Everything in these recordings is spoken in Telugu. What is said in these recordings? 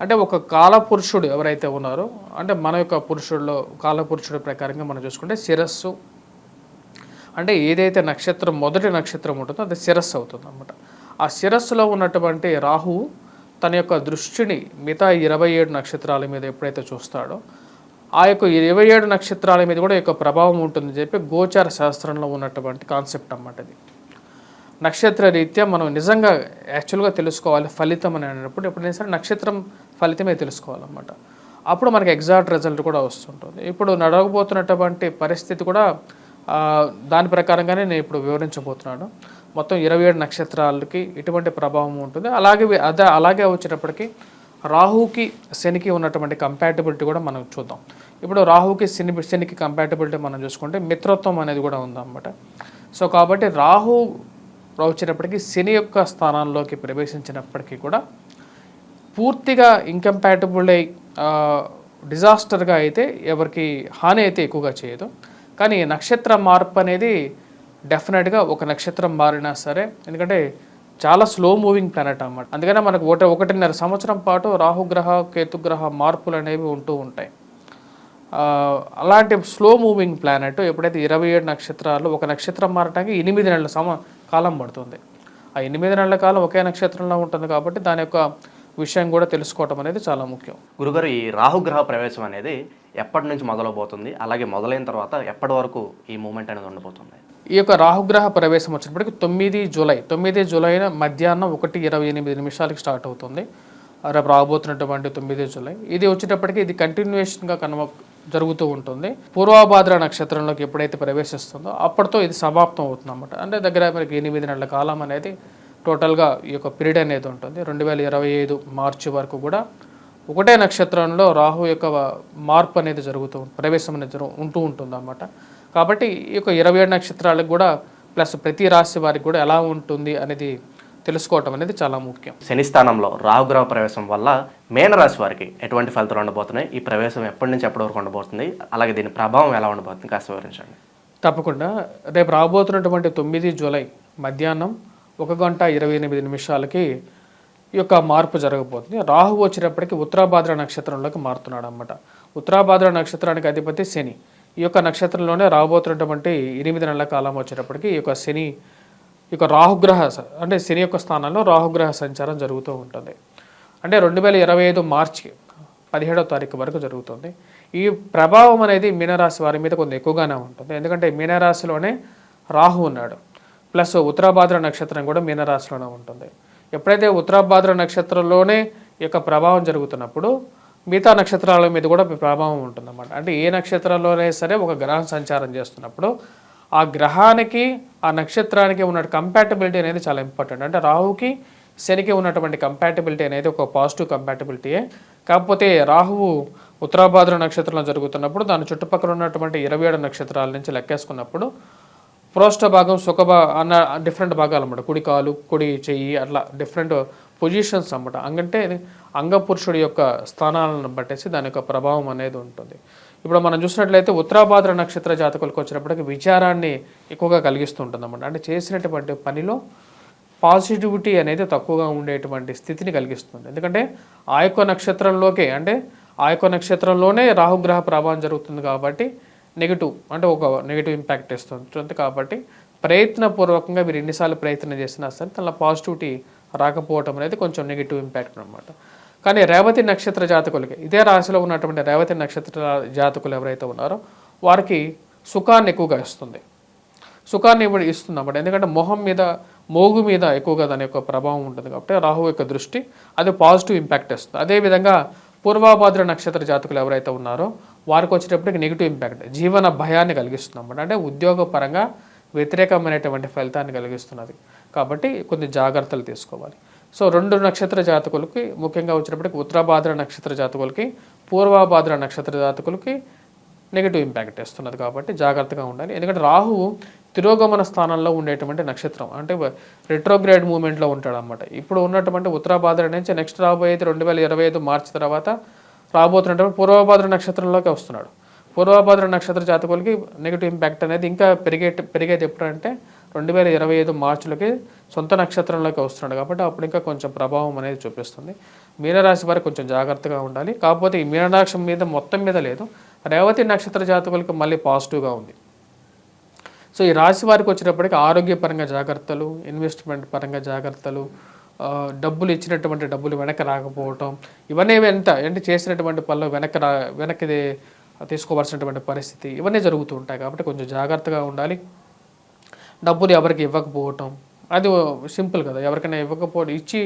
అంటే ఒక కాలపురుషుడు ఎవరైతే ఉన్నారో అంటే మన యొక్క పురుషుల్లో కాలపురుషుడు ప్రకారంగా మనం చూసుకుంటే శిరస్సు. అంటే ఏదైతే నక్షత్రం మొదటి నక్షత్రం ఉంటుందో అది శిరస్సు అవుతుంది అనమాట ఆ శిరస్సులో ఉన్నటువంటి రాహువు తన యొక్క దృష్టిని మిగతా ఇరవై ఏడు నక్షత్రాల మీద ఎప్పుడైతే చూస్తాడో ఆ యొక్క ఇరవై ఏడు నక్షత్రాల మీద కూడా యొక్క ప్రభావం ఉంటుందని చెప్పి గోచార శాస్త్రంలో ఉన్నటువంటి కాన్సెప్ట్ అన్నమాట ఇది నక్షత్ర రీత్యా మనం నిజంగా యాక్చువల్గా తెలుసుకోవాలి ఫలితం అని అన్నప్పుడు ఎప్పుడైనా సరే నక్షత్రం ఫలితమే తెలుసుకోవాలన్నమాట. అప్పుడు మనకి ఎగ్జాక్ట్ రిజల్ట్ కూడా వస్తుంటుంది. ఇప్పుడు నడవబోతున్నటువంటి పరిస్థితి కూడా దాని ప్రకారంగానే నేను ఇప్పుడు వివరించబోతున్నాను. మొత్తం ఇరవై ఏడు నక్షత్రాలకి ఎటువంటి ప్రభావం ఉంటుంది. అలాగే అదే అలాగే వచ్చేటప్పటికి రాహుకి శనికి ఉన్నటువంటి కంపాటబిలిటీ కూడా మనం చూద్దాం. ఇప్పుడు రాహుకి శని శనికి కంపాటబిలిటీ మనం చూసుకుంటే మిత్రత్వం అనేది కూడా ఉందన్నమాట. సో కాబట్టి రాహు వచ్చేటప్పటికి శని యొక్క స్థానాల్లోకి ప్రవేశించినప్పటికీ కూడా పూర్తిగా ఇంకంపాటబుల్ అయి డిజాస్టర్గా అయితే ఎవరికి హాని అయితే ఎక్కువగా చేయదు. కానీ నక్షత్ర మార్పు అనేది డెఫినెట్గా ఒక నక్షత్రం మారినా సరే ఎందుకంటే చాలా స్లో మూవింగ్ ప్లానెట్ అన్నమాట. అందుకనే మనకు ఒకటి ఒకటిన్నర సంవత్సరం పాటు రాహుగ్రహ కేతుగ్రహ మార్పులు అనేవి ఉంటూ ఉంటాయి. అలాంటి స్లో మూవింగ్ ప్లానెట్ ఎప్పుడైతే ఇరవై ఏడు నక్షత్రాలు ఒక నక్షత్రం మారటానికి ఎనిమిది నెలల సమ కాలం పడుతుంది. ఆ ఎనిమిది నెలల కాలం ఒకే నక్షత్రంలో ఉంటుంది కాబట్టి దాని యొక్క విషయం కూడా తెలుసుకోవటం అనేది చాలా ముఖ్యం. గురుగారు ఈ రాహుగ్రహ ప్రవేశం అనేది ఎప్పటి నుంచి మొదలవబోతుంది? అలాగే మొదలైన తర్వాత ఎప్పటి వరకు ఈ మూమెంట్ అనేది ఉండబోతుంది? ఈ యొక్క రాహుగ్రహ ప్రవేశం వచ్చినప్పటికి తొమ్మిది జూలై తొమ్మిది జూలై మధ్యాహ్నం ఒకటి ఇరవై ఎనిమిది నిమిషాలకి స్టార్ట్ అవుతుంది. రేపు రాబోతున్నటువంటి తొమ్మిది జూలై. ఇది వచ్చేటప్పటికి ఇది కంటిన్యూషన్గా కనుమ జరుగుతూ ఉంటుంది. పూర్వభాద్ర నక్షత్రంలోకి ఎప్పుడైతే ప్రవేశిస్తుందో అప్పటితో ఇది సమాప్తం అవుతుంది అన్నమాట అంటే దగ్గర మనకి ఎనిమిది నెలల కాలం అనేది టోటల్గా ఈ యొక్క పీరియడ్ అనేది ఉంటుంది. రెండు వేల ఇరవై ఐదు మార్చి వరకు కూడా ఒకటే నక్షత్రంలో రాహు యొక్క మార్పు అనేది జరుగుతూ ప్రవేశం అనేది జరుగు ఉంటూ ఉంటుంది అన్నమాట కాబట్టి ఈ యొక్క ఇరవై ఏడు నక్షత్రాలకు కూడా ప్లస్ ప్రతి రాశి వారికి కూడా ఎలా ఉంటుంది అనేది తెలుసుకోవటం అనేది చాలా ముఖ్యం. శని స్థానంలో రాహుగ్రహ ప్రవేశం వల్ల మేనరాశి వారికి ఎటువంటి ఫలితాలు ఉండబోతున్నాయి? ఈ ప్రవేశం ఎప్పటి నుంచి ఎప్పటి వరకు ఉండబోతుంది? అలాగే దీని ప్రభావం ఎలా ఉండబోతుంది? కాస్త వివరించండి. తప్పకుండా. రేపు రాబోతున్నటువంటి తొమ్మిది జూలై మధ్యాహ్నం ఒక గంట ఇరవై ఎనిమిది నిమిషాలకి ఈ యొక్క మార్పు జరగబోతుంది. రాహు వచ్చినప్పటికీ ఉత్తరాభాద్ర నక్షత్రంలోకి మారుతున్నాడు అనమాట ఉత్తరాభాద్ర నక్షత్రానికి అధిపతి శని. ఈ యొక్క నక్షత్రంలోనే రాబోతున్నటువంటి ఎనిమిది నెలల కాలం వచ్చేటప్పటికి ఈ యొక్క శని ఈ యొక్క రాహుగ్రహ స- అంటే శని యొక్క స్థానంలో రాహుగ్రహ సంచారం జరుగుతూ ఉంటుంది. అంటే రెండు వేల ఇరవై ఐదు మార్చి పదిహేడవ తారీఖు వరకు జరుగుతుంది. ఈ ప్రభావం అనేది మీనరాశి వారి మీద కొంచెం ఎక్కువగానే ఉంటుంది. ఎందుకంటే మీనరాశిలోనే రాహు ఉన్నాడు. ప్లస్ ఉత్తరాభాద్ర నక్షత్రం కూడా మీనరాశిలోనే ఉంటుంది. ఎప్పుడైతే ఉత్తరాభాద్ర నక్షత్రంలోనే యొక్క ప్రభావం జరుగుతున్నప్పుడు మిగతా నక్షత్రాల మీద కూడా ప్రభావం ఉంటుందన్నమాట. అంటే ఏ నక్షత్రంలోనే సరే ఒక గ్రహం సంచారం చేస్తున్నప్పుడు ఆ గ్రహానికి ఆ నక్షత్రానికి ఉన్న కంపాటబిలిటీ అనేది చాలా ఇంపార్టెంట్ అంటే రాహుకి శనికి ఉన్నటువంటి కంపాటబిలిటీ అనేది ఒక పాజిటివ్ కంపాటబిలిటీయే కాకపోతే రాహువు ఉత్తరాభాద్ర నక్షత్రంలో జరుగుతున్నప్పుడు దాని చుట్టుపక్కల ఉన్నటువంటి ఇరవై ఏడు నక్షత్రాల నుంచి లెక్కేసుకున్నప్పుడు ప్రోష్ట భాగం సుఖభా అన్న డిఫరెంట్ భాగాలు అన్నమాట. కుడి కాలు కుడి చెయ్యి అట్లా డిఫరెంట్ పొజిషన్స్ అన్నమాట. అంగంటే అంగపురుషుడి యొక్క స్థానాలను బట్టేసి దాని యొక్క ప్రభావం అనేది ఉంటుంది. ఇప్పుడు మనం చూసినట్లయితే ఉత్తరాభాద్ర నక్షత్ర జాతకులకు వచ్చినప్పటికీ విచారాన్ని ఎక్కువగా కలిగిస్తూ ఉంటుందన్నమాట అంటే చేసినటువంటి పనిలో పాజిటివిటీ అనేది తక్కువగా ఉండేటువంటి స్థితిని కలిగిస్తుంది. ఎందుకంటే ఆ యొక్క నక్షత్రంలోకే అంటే ఆ యొక్క నక్షత్రంలోనే రాహుగ్రహ ప్రభావం జరుగుతుంది కాబట్టి నెగిటివ్ అంటే ఒక నెగిటివ్ ఇంపాక్ట్ ఇస్తుంది కాబట్టి ప్రయత్నపూర్వకంగా మీరు ఎన్నిసార్లు ప్రయత్నం చేసినా సరే తన పాజిటివిటీ రాకపోవటం అనేది కొంచెం నెగిటివ్ ఇంపాక్ట్ అనమాట కానీ రేవతి నక్షత్ర జాతకులకి ఇదే రాశిలో ఉన్నటువంటి రేవతి నక్షత్ర జాతకులు ఎవరైతే ఉన్నారో వారికి సుఖాన్ని ఎక్కువగా ఇస్తుంది. సుఖాన్ని ఇవ్వ ఇస్తుంది అన్నమాట. ఎందుకంటే మొహం మీద మోగు మీద ఎక్కువగా దాని యొక్క ప్రభావం ఉంటుంది కాబట్టి రాహు యొక్క దృష్టి అది పాజిటివ్ ఇంపాక్ట్ ఇస్తుంది. అదేవిధంగా పూర్వాభాద్ర నక్షత్ర జాతకులు ఎవరైతే ఉన్నారో వారికి వచ్చేటప్పటికి నెగిటివ్ ఇంపాక్ట్ జీవన భయాన్ని కలిగిస్తుంది అన్నమాట. అంటే ఉద్యోగపరంగా వ్యతిరేకమైనటువంటి ఫలితాన్ని కలిగిస్తున్నది. కాబట్టి కొన్ని జాగ్రత్తలు తీసుకోవాలి. సో రెండు నక్షత్ర జాతకులకి ముఖ్యంగా వచ్చినప్పటికి ఉత్తరాభాద్ర నక్షత్ర జాతకులకి పూర్వభాద్ర నక్షత్ర జాతకులకి నెగిటివ్ ఇంపాక్ట్ ఇస్తున్నది కాబట్టి జాగ్రత్తగా ఉండాలి. ఎందుకంటే రాహువు తిరోగమన స్థానంలో ఉండేటువంటి నక్షత్రం. అంటే రెట్రోగ్రేడ్ మూమెంట్లో ఉంటాడు అనమాట ఇప్పుడు ఉన్నటువంటి ఉత్తరాభాద్ర నుంచి నెక్స్ట్ రాబోయేది రెండు వేల ఇరవై ఐదు మార్చి తర్వాత రాబోతున్నటువంటి పూర్వభాద్ర నక్షత్రంలోకి వస్తున్నాడు. పూర్వభాద్ర నక్షత్ర జాతకులకి నెగిటివ్ ఇంపాక్ట్ అనేది ఇంకా పెరిగే పెరిగేది ఎప్పుడంటే రెండు వేల ఇరవై ఐదు మార్చిలోకి సొంత నక్షత్రంలోకి వస్తున్నాడు కాబట్టి అప్పుడు ఇంకా కొంచెం ప్రభావం అనేది చూపిస్తుంది. మీనరాశి వారికి కొంచెం జాగ్రత్తగా ఉండాలి. కాకపోతే ఈ మీనరాశి మీద మొత్తం మీద లేదు. రేవతి నక్షత్ర జాతకులకి మళ్ళీ పాజిటివ్గా ఉంది. సో ఈ రాశి వారికి వచ్చినప్పటికీ ఆరోగ్యపరంగా జాగ్రత్తలు ఇన్వెస్ట్మెంట్ పరంగా జాగ్రత్తలు డబ్బులు ఇచ్చినటువంటి డబ్బులు వెనక్కి రాకపోవటం ఇవన్నీ ఎంత? అంటే చేసినటువంటి పనులు వెనక్కి రా వెనక్కి తీసుకోవాల్సినటువంటి పరిస్థితి ఇవన్నీ జరుగుతూ ఉంటాయి కాబట్టి కొంచెం జాగ్రత్తగా ఉండాలి. డబ్బులు ఎవరికి ఇవ్వకపోవటం అది సింపుల్ కదా. ఎవరికైనా ఇవ్వకపోవడం ఇచ్చి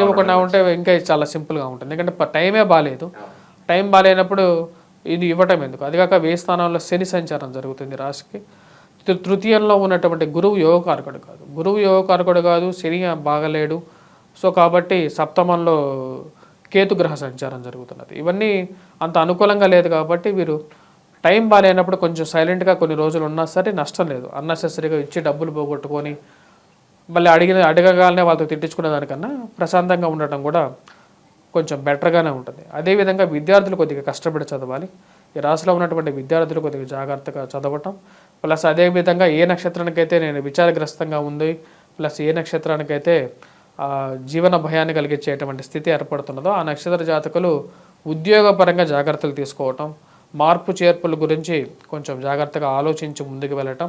ఇవ్వకుండా ఉంటే ఇంకా చాలా సింపుల్గా ఉంటుంది. ఎందుకంటే టైమే బాగాలేదు. టైం బాగాలేనప్పుడు ఇది ఇవ్వటం ఎందుకు? అది కాక వే స్థానాల్లో శని సంచారం జరుగుతుంది రాశికి. తృతీయంలో ఉన్నటువంటి గురువు యోగకారకుడు కాదు. గురువు యోగకారకుడు కాదు శని బాగలేడు. సో కాబట్టి సప్తమంలో కేతుగ్రహ సంచారం జరుగుతున్నది. ఇవన్నీ అంత అనుకూలంగా లేదు కాబట్టి వీరు టైం బాగాలేనప్పుడు కొంచెం సైలెంట్గా కొన్ని రోజులు ఉన్నా సరే నష్టం లేదు. అన్నెసెసరీగా ఇచ్చి డబ్బులు పోగొట్టుకొని మళ్ళీ అడిగిన అడగగానే వాళ్ళతో తిట్టించుకునే దానికన్నా ప్రశాంతంగా ఉండటం కూడా కొంచెం బెటర్గానే ఉంటుంది. అదేవిధంగా విద్యార్థులు కొద్దిగా కష్టపడి చదవాలి. ఈ రాశిలో ఉన్నటువంటి విద్యార్థులు కొద్దిగా జాగ్రత్తగా చదవటం ప్లస్ అదేవిధంగా ఏ నక్షత్రానికైతే నేను విచారగ్రస్తంగా ఉంది ప్లస్ ఏ నక్షత్రానికైతే జీవన భయాన్ని కలిగించేటువంటి స్థితి ఏర్పడుతున్నదో ఆ నక్షత్ర జాతకులు ఉద్యోగపరంగా జాగ్రత్తలు తీసుకోవటం మార్పు చేర్పుల గురించి కొంచెం జాగ్రత్తగా ఆలోచించి ముందుకు వెళ్ళటం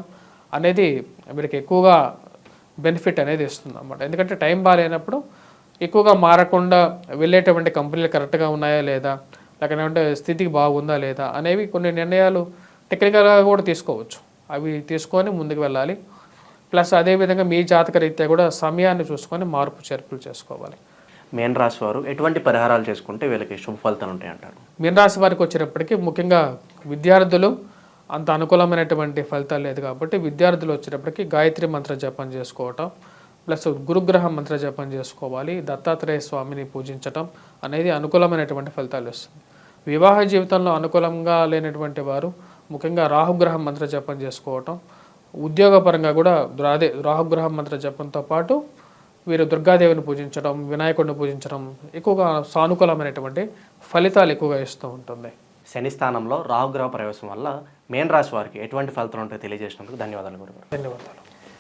అనేది వీరికి ఎక్కువగా బెనిఫిట్ అనేది ఇస్తుంది అన్నమాట ఎందుకంటే టైం బాగాలేనప్పుడు ఎక్కువగా మారకుండా వెళ్ళేటువంటి కంపెనీలు కరెక్ట్గా ఉన్నాయా లేదా లేకపోతే స్థితికి బాగుందా లేదా అనేవి కొన్ని నిర్ణయాలు టెక్నికల్గా కూడా తీసుకోవచ్చు. అవి తీసుకొని ముందుకు వెళ్ళాలి. ప్లస్ అదేవిధంగా మీ జాతక రీత్యా కూడా సమయాన్ని చూసుకొని మార్పు చేర్పులు చేసుకోవాలి. మేన్ రాశి వారు ఎటువంటి పరిహారాలు చేసుకుంటే వీళ్ళకి శుభ ఫలితాలు ఉంటాయి అంటారు? మీనరాశి వారికి వచ్చేటప్పటికి ముఖ్యంగా విద్యార్థులు అంత అనుకూలమైనటువంటి ఫలితాలు లేదు కాబట్టి విద్యార్థులు వచ్చేటప్పటికి గాయత్రి మంత్ర జపం చేసుకోవటం ప్లస్ గురుగ్రహ మంత్ర జపం చేసుకోవాలి దత్తాత్రేయ స్వామిని పూజించటం అనేది అనుకూలమైనటువంటి ఫలితాలు ఇస్తుంది వివాహ జీవితంలో అనుకూలంగా లేనటువంటి వారు ముఖ్యంగా రాహుగ్రహ మంత్ర జపం చేసుకోవటం ఉద్యోగపరంగా కూడా అదే రాహుగ్రహ మంత్ర జపంతో పాటు వీరు దుర్గాదేవిని పూజించడం వినాయకుడిని పూజించడం ఎక్కువగా సానుకూలమైనటువంటి ఫలితాలు ఎక్కువగా ఇస్తూ ఉంటుంది. శని స్థానంలో రాహుగ్రహ ప్రవేశం వల్ల మేన్ రాశి వారికి ఎటువంటి ఫలితాలు ఉంటాయో తెలియజేసినందుకు ధన్యవాదాలు గురుగారు. ధన్యవాదాలు.